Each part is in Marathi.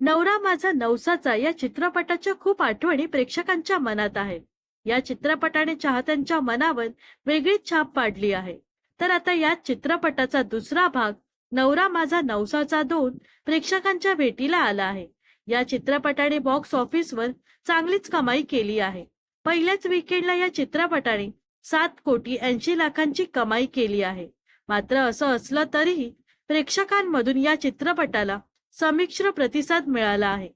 नवरा माझा नवसाचा या चित्रपटाच्या खूप आठवणी प्रेक्षकांच्या मनात आहेत. या चित्रपटाने चाहत्यांच्या मनावर वेगळीच छाप पाडली आहे. तर आता या चित्रपटाचा दुसरा भाग नवरा माझा नवसाचा दोन प्रेक्षकांच्या भेटीला आला आहे. या चित्रपटाने बॉक्स ऑफिसवर चांगलीच कमाई केली आहे. पहिल्याच विकेंडला या चित्रपटाने सात कोटी ऐंशी लाखांची कमाई केली आहे. मात्र असं असलं तरीही प्रेक्षकांमधून या चित्रपटाला संमिश्र प्रतिसाद मिळाला आहे.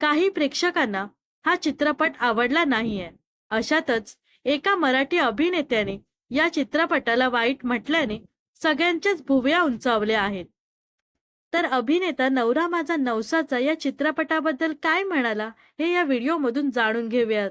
काही प्रेक्षकांना हा चित्रपट आवडला नाहीये. अशातच एका मराठी अभिनेत्याने या चित्रपटाला वाईट म्हटल्याने सगळ्यांच्याच भुवया उंचावल्या आहेत. तर अभिनेता नवरा माझा नवसाचा या चित्रपटाबद्दल काय म्हणाला हे या व्हिडिओमधून जाणून घेऊयात.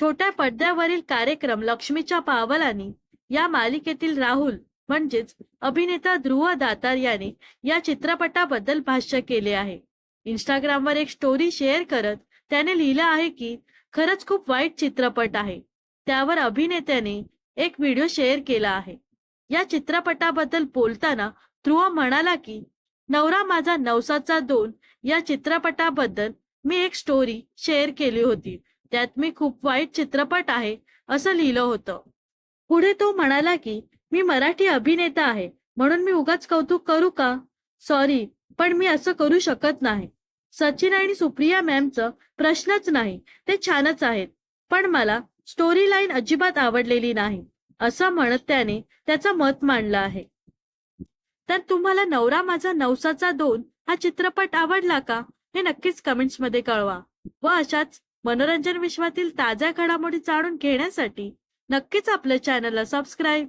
छोट्या पडद्यावरील कार्यक्रम लक्ष्मीच्या पावलांनी या मालिकेतील राहुल म्हणजेच अभिनेता ध्रुव दातार याने या चित्रपटाबद्दल भाष्य केले आहे. इंस्टाग्रामवर एक स्टोरी शेअर करत त्याने लिहिलं आहे की खरंच खूप वाईट चित्रपट आहे. त्यावर अभिनेत्याने एक व्हिडिओ शेअर केला आहे. या चित्रपटाबद्दल बोलताना ध्रुव म्हणाला की नवरा माझा नवसाचा दोन या चित्रपटाबद्दल मी एक स्टोरी शेअर केली होती. त्यात मी खूप वाईट चित्रपट आहे असं लिहिलं होतं. पुढे तो म्हणाला की मी मराठी अभिनेता आहे. म्हणून मी उगाच कौतुक करू का? सॉरी पण मी असं करू शकत नाही. सचिन आणि सुप्रिया मॅमचं प्रश्नच नाही. ते छानच आहेत. पण मला स्टोरी लाईन अजिबात आवडलेली नाही. असं म्हणत त्याने त्याचं मत मांडलं आहे. तर तुम्हाला नवरा माझा नवसाचा दोन हा चित्रपट आवडला का? हे नक्कीच कमेंट्समध्ये कळवा. व अशाच मनोरंजन विश्वातील ताज्या घडामोडी जाणून घेण्यासाठी नक्कीच आपल्या चॅनलला सबस्क्राईब